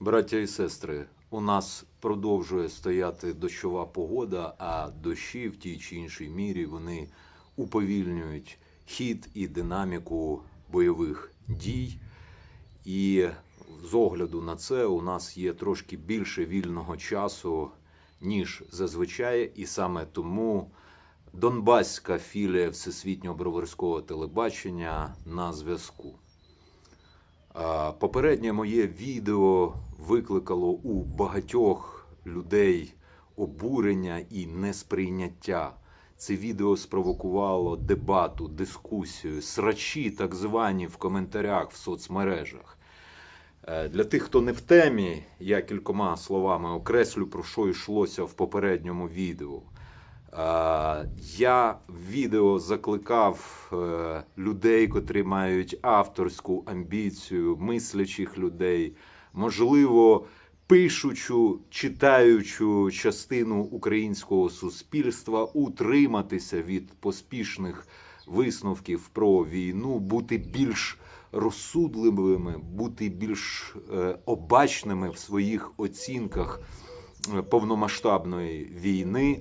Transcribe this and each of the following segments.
Браття і сестри, у нас продовжує стояти дощова погода, а дощі в тій чи іншій мірі вони уповільнюють хід і динаміку бойових дій. І з огляду на це у нас є трошки більше вільного часу, ніж зазвичай, і саме тому Донбаська філія Всесвітнього броварського телебачення на зв'язку. Попереднє моє відео викликало у багатьох людей обурення і несприйняття. Це відео спровокувало дебату, дискусію, срачі, так звані в коментарях в соцмережах. Е, Для тих, хто не в темі, я кількома словами окреслю, про що йшлося в попередньому відео. Я в відео закликав е, людей, котрі мають авторську амбіцію, мислячих людей, можливо, пишучу, читаючу частину українського суспільства, утриматися від поспішних висновків про війну, бути більш розсудливими, бути більш е, обачними в своїх оцінках е, повномасштабної війни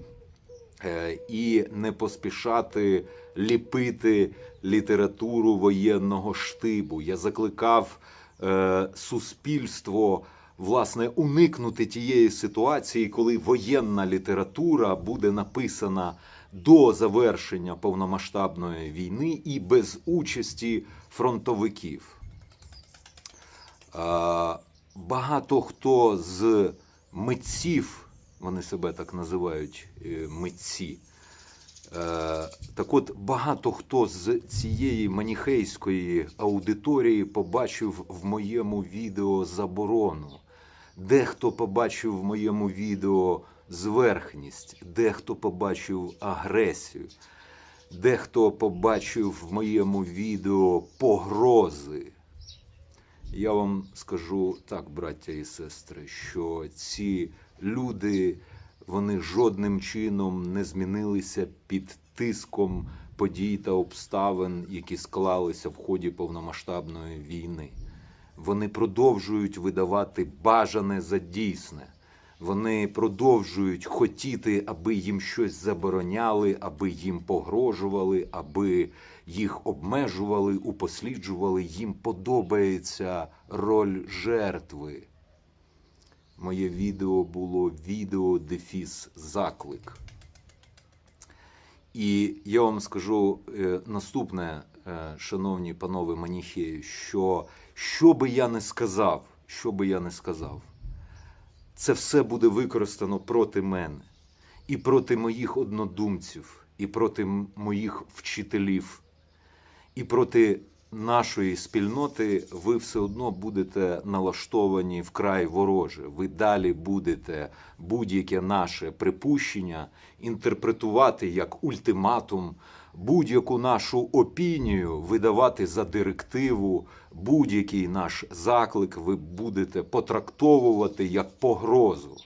і не поспішати ліпити літературу воєнного штибу. Я закликав е, суспільство власне уникнути тієї ситуації, коли воєнна література буде написана до завершення повномасштабної війни і без участі фронтовиків. Е, Багато хто з митців, вони себе так називають е, митці. Е, Так от багато хто з цієї маніхейської аудиторії побачив в моєму відео заборону. Дехто побачив в моєму відео зверхність, дехто побачив агресію, дехто побачив в моєму відео погрози. Я вам скажу так, браття і сестри, що ці люди вони жодним чином не змінилися під тиском подій та обставин, які склалися в ході повномасштабної війни. Вони продовжують видавати бажане за дійсне. Вони продовжують хотіти, аби їм щось забороняли, аби їм погрожували, аби їх обмежували, упосліджували. Їм подобається роль жертви. Моє відео було відео дефіс заклик. І я вам скажу е, наступне, е, шановні панове маніхеї, що що би я не сказав, що би я не сказав, це все буде використано проти мене і проти моїх однодумців, і проти моїх вчителів, і проти нашої спільноти ви все одно будете налаштовані вкрай вороже. Ви далі будете будь-яке наше припущення інтерпретувати як ультиматум, будь-яку нашу опінію видавати за директиву, будь-який наш заклик ви будете потрактовувати як погрозу.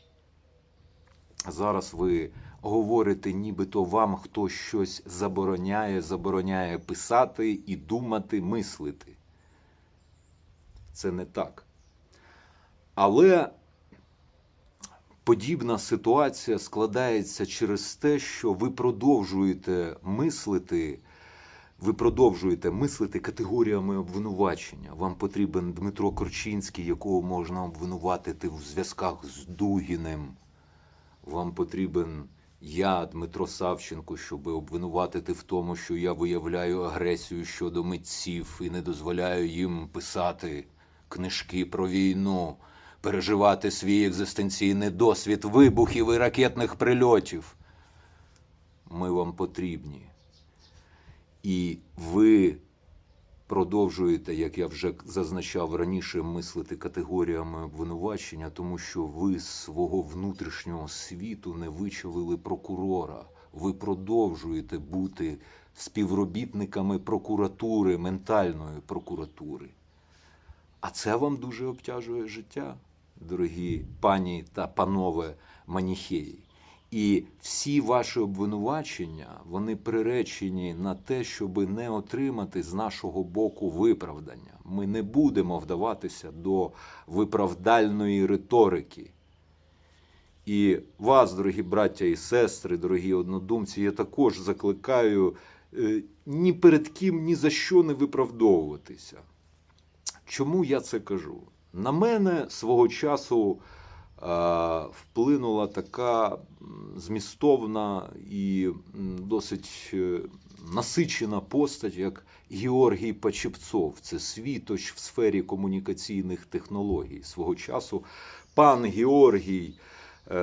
Зараз ви говорите, нібито вам хтось щось забороняє, забороняє писати і думати, мислити. Це не так. Але подібна ситуація складається через те, що ви продовжуєте мислити. Ви продовжуєте мислити категоріями обвинувачення. Вам потрібен Дмитро Корчинський, якого можна обвинуватити в зв'язках з Дугіним. Вам потрібен я, Дмитро Савченко, щоб обвинуватити в тому, що я виявляю агресію щодо митців і не дозволяю їм писати книжки про війну, переживати свій екзистенційний досвід вибухів і ракетних прильотів. Ми вам потрібні. І ви продовжуєте, як я вже зазначав раніше, мислити категоріями обвинувачення, тому що ви з свого внутрішнього світу не вичавили прокурора. Ви продовжуєте бути співробітниками прокуратури, ментальної прокуратури. А це вам дуже обтяжує життя, дорогі пані та панове маніхеї. І всі ваші обвинувачення вони приречені на те, щоб не отримати з нашого боку виправдання. Ми не будемо вдаватися до виправдальної риторики. І вас, дорогі браття і сестри, дорогі однодумці, я також закликаю е, ні перед ким ні за що не виправдовуватися. Чому я це кажу? На мене свого часу вплинула така змістовна і досить е, насичена постать, як Георгій Пачепцов. Це світоч в сфері комунікаційних технологій. Свого часу пан Георгій е,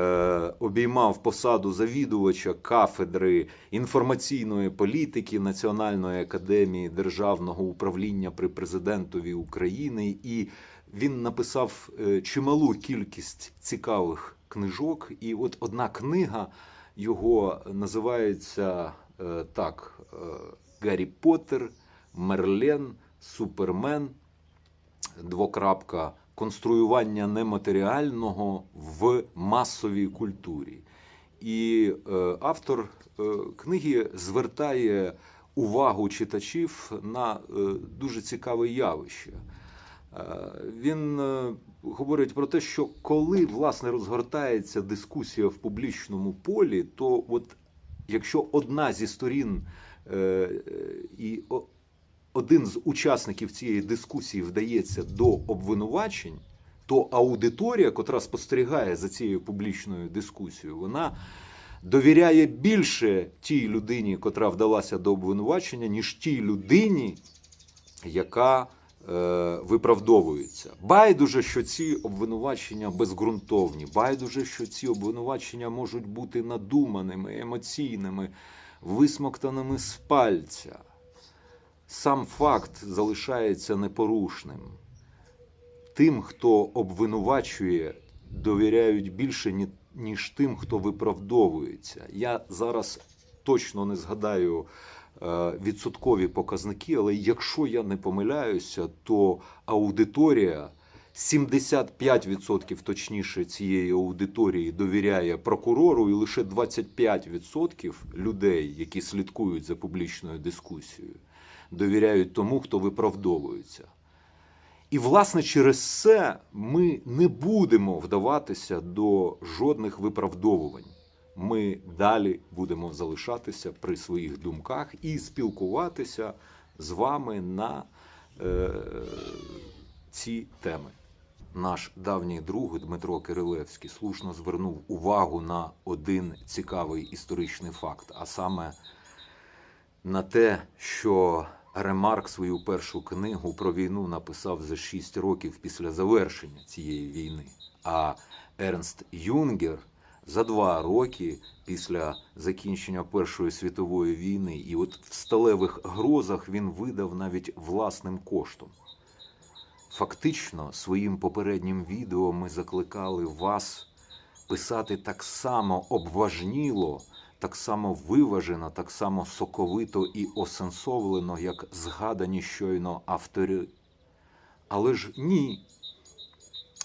обіймав посаду завідувача кафедри інформаційної політики Національної академії державного управління при президентові України, і він написав е, чималу кількість цікавих книжок. І от одна книга його називається е, так: е, Гаррі Поттер, Мерлен, Супермен двокрапка конструювання нематеріального в масовій культурі. І е, автор е, книги звертає увагу читачів на е, дуже цікаве явище. Е, Він е, говорить про те, що коли власне розгортається дискусія в публічному полі, то от якщо одна зі сторін е, і один з учасників цієї дискусії вдається до обвинувачень, то аудиторія, котра спостерігає за цією публічною дискусією, вона довіряє більше тій людині, котра вдалася до обвинувачення, ніж тій людині, яка е, виправдовується. Байдуже, що ці обвинувачення безґрунтовні, байдуже, що ці обвинувачення можуть бути надуманими, емоційними, висмоктаними з пальця. Сам факт залишається непорушним. Тим, хто обвинувачує, довіряють більше, ніж тим, хто виправдовується. Я зараз точно не згадаю е, відсоткові показники, але якщо я не помиляюся, то аудиторія 75% точніше цієї аудиторії довіряє прокурору, і лише 25% людей, які слідкують за публічною дискусією, довіряють тому, хто виправдовується. І, власне, через це ми не будемо вдаватися до жодних виправдовувань. Ми далі будемо залишатися при своїх думках і спілкуватися з вами на е, ці теми. Наш давній друг Дмитро Кирилевський слушно звернув увагу на один цікавий історичний факт, а саме на те, що Ремарк свою першу книгу про війну написав за 6 років після завершення цієї війни, а Ернст Юнгер за два роки після закінчення Першої світової війни. І от в сталевих грозах він видав навіть власним коштом. Фактично, своїм попереднім відео ми закликали вас писати так само обважніло, так само виважено, так само соковито і осенсовлено, як згадані щойно автори. Але ж ні.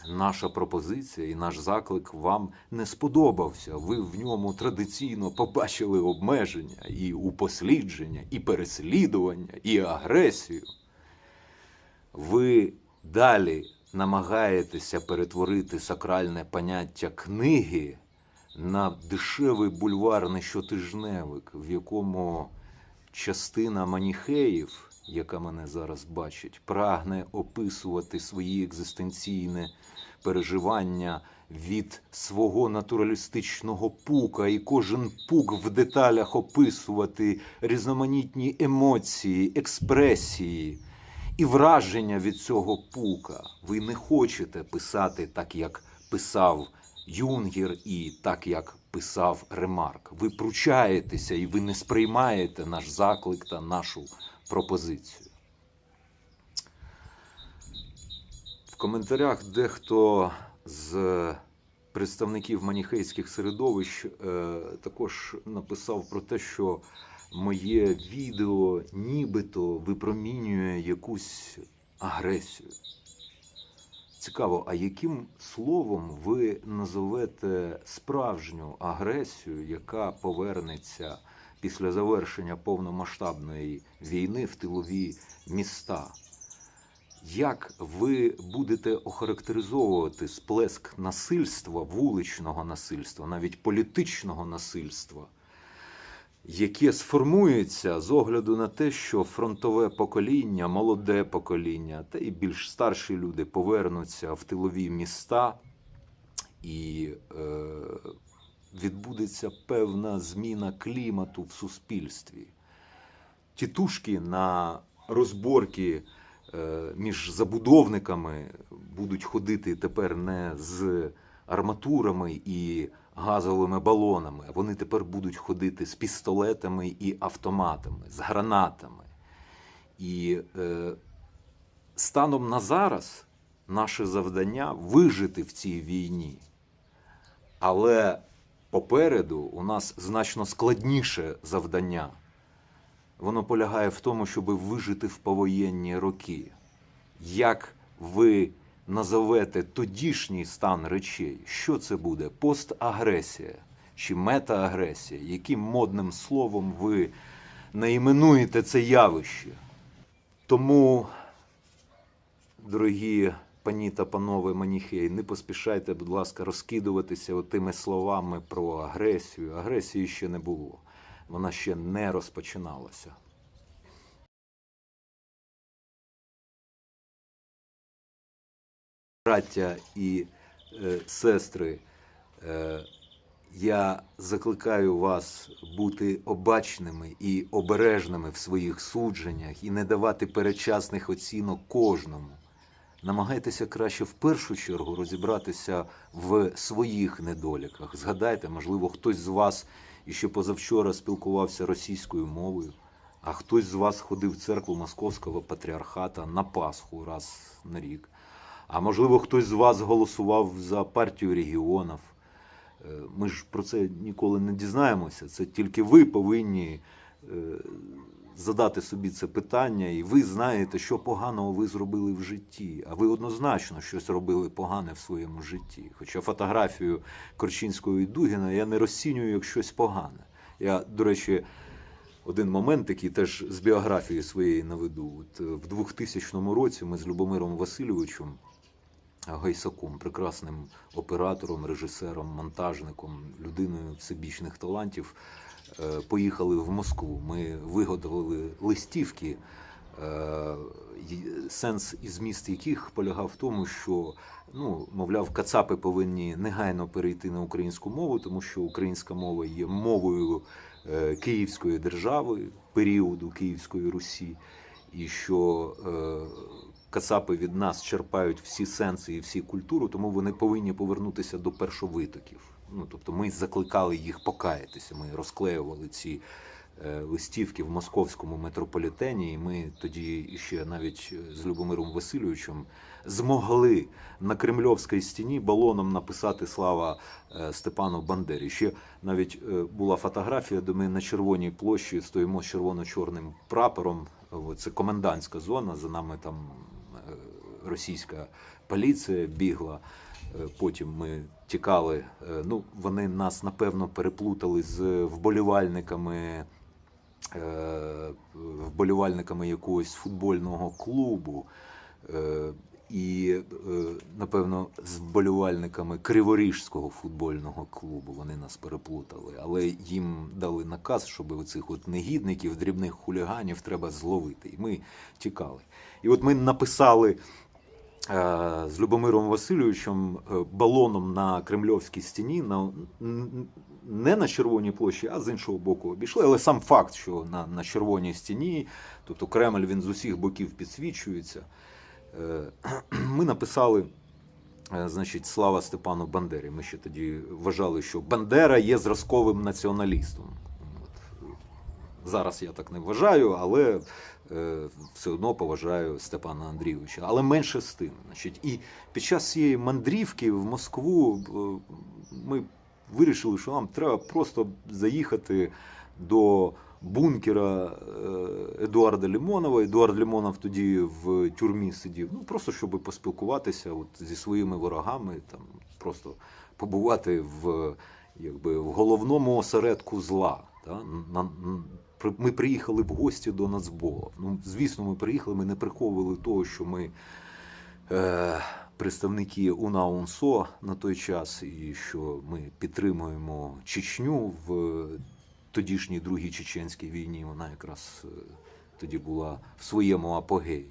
Наша пропозиція і наш заклик вам не сподобався. Ви в ньому традиційно побачили обмеження і упослідження, і переслідування, і агресію. Ви далі намагаєтеся перетворити сакральне поняття книги на дешевий бульварний щотижневик, в якому частина маніхеїв, яка мене зараз бачить, прагне описувати свої екзистенційні переживання від свого натуралістичного пука, і кожен пук в деталях описувати різноманітні емоції, експресії і враження від цього пука. Ви не хочете писати так, як писав Юнгер, і так, як писав Ремарк. Ви пручаєтеся і ви не сприймаєте наш заклик та нашу пропозицію. В коментарях дехто з представників маніхейських середовищ е, також написав про те, що моє відео нібито випромінює якусь агресію. Цікаво, а яким словом ви назовете справжню агресію, яка повернеться після завершення повномасштабної війни в тилові міста? Як ви будете охарактеризовувати сплеск насильства, вуличного насильства, навіть політичного насильства, яке сформується з огляду на те, що фронтове покоління, молоде покоління та і більш старші люди повернуться в тилові міста, і е, відбудеться певна зміна клімату в суспільстві. Тітушки на розборки е, між забудовниками будуть ходити тепер не з арматурами і газовими балонами, вони тепер будуть ходити з пістолетами і автоматами, з гранатами. І е, станом на зараз наше завдання вижити в цій війні. Але попереду у нас значно складніше завдання. Воно полягає в тому, щоб вижити в повоєнні роки. Як ви назовете тодішній стан речей? Що це буде? Постагресія чи метаагресія? Яким модним словом ви наіменуєте це явище? Тому, дорогі пані та панове маніхеї, не поспішайте, будь ласка, розкидуватися тими словами про агресію. Агресії ще не було. Вона ще не розпочиналася. Браття і е, сестри, е, я закликаю вас бути обачними і обережними в своїх судженнях і не давати передчасних оцінок кожному. Намагайтеся краще в першу чергу розібратися в своїх недоліках. Згадайте, можливо, хтось з вас іще позавчора спілкувався російською мовою, а хтось з вас ходив в церкву Московського патріархата на Пасху раз на рік. А можливо, хтось з вас голосував за партію регіонів. Е, Ми ж про це ніколи не дізнаємося. Це тільки ви повинні е, задати собі це питання, і ви знаєте, що поганого ви зробили в житті. А ви однозначно щось робили погане в своєму житті. Хоча фотографію Корчинського і Дугіна я не розцінюю як щось погане. Я, до речі, один момент такий теж з біографії своєї наведу. От е, в 2000 році ми з Любомиром Васильовичем Гайсаком, прекрасним оператором, режисером, монтажником, людиною всебічних талантів, е, поїхали в Москву. Ми виготовили листівки, е, сенс і зміст яких полягав в тому, що ну, мовляв, кацапи повинні негайно перейти на українську мову, тому що українська мова є мовою е, Київської держави, періоду Київської Русі, і що е, Кацапи від нас черпають всі сенси і всі культуру, тому вони повинні повернутися до першовитоків. Ну тобто, ми закликали їх покаятися. Ми розклеювали ці е, листівки в московському метрополітені. І ми тоді ще навіть з Любомиром Васильовичем змогли на кремльовській стіні балоном написати слава е, Степану Бандері. Ще навіть е, була фотографія, де ми на червоній площі стоїмо з червоно-чорним прапором. Це комендантська зона. За нами там е, російська поліція бігла. Е, Потім ми тікали. Е, Ну, вони нас напевно переплутали з вболівальниками, е, вболівальниками якогось футбольного клубу. І, напевно, з вболівальниками Криворіжського футбольного клубу вони нас переплутали. Але їм дали наказ, щоб оцих от негідників, дрібних хуліганів треба зловити. І ми тікали. І от ми написали з Любомиром Васильовичем е, балоном на Кремльовській стіні, на, не на Червоній площі, а з іншого боку обійшли. Але сам факт, що на, на червоній стіні, тобто Кремль він з усіх боків підсвічується. Е, Ми написали. е, Значить, слава Степану Бандері. Ми ще тоді вважали, що Бандера є зразковим націоналістом. Зараз я так не вважаю, але е, все одно поважаю Степана Андрійовича. Але менше з тим. Значить, і під час цієї мандрівки в Москву е, ми вирішили, що нам треба просто заїхати до бункера е, Едуарда Лімонова. Едуард Лімонов тоді в тюрмі сидів. Ну просто щоб поспілкуватися от, зі своїми ворогами, там просто побувати в, якби, в головному осередку зла. Та? На, ми приїхали в гості до Нацбола. Ну, звісно, ми приїхали, ми не приховували того, що ми е, представники УНАУНСО на той час, і що ми підтримуємо Чечню в тодішній другій чеченській війні. Вона якраз е, тоді була в своєму апогеї.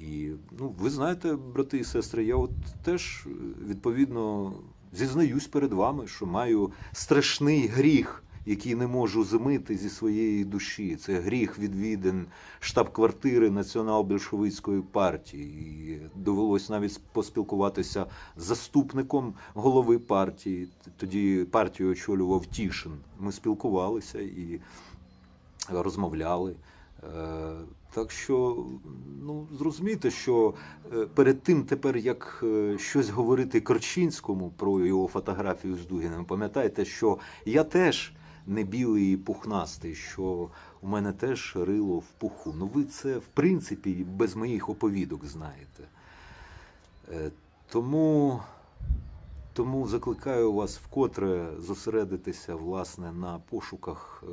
І ну, ви знаєте, брати і сестри, я от теж е, відповідно зізнаюсь перед вами, що маю страшний гріх, який не можу змити зі своєї душі. Це гріх відвідин штаб-квартири Націонал-більшовицької партії. І довелось навіть поспілкуватися з заступником голови партії. Тоді партію очолював Тішин. Ми спілкувалися і розмовляли. Е, Так що, ну, зрозумійте, що е, перед тим тепер, як е, щось говорити Корчинському про його фотографію з Дугіним, пам'ятайте, що я теж не білий і пухнастий, що у мене теж рило в пуху. Ну ви це, в принципі, без моїх оповідок знаєте. Е, Тому, тому закликаю вас вкотре зосередитися власне на пошуках е,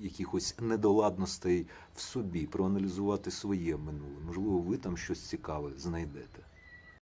якихось недоладностей в собі, проаналізувати своє минуле. Можливо, ви там щось цікаве знайдете.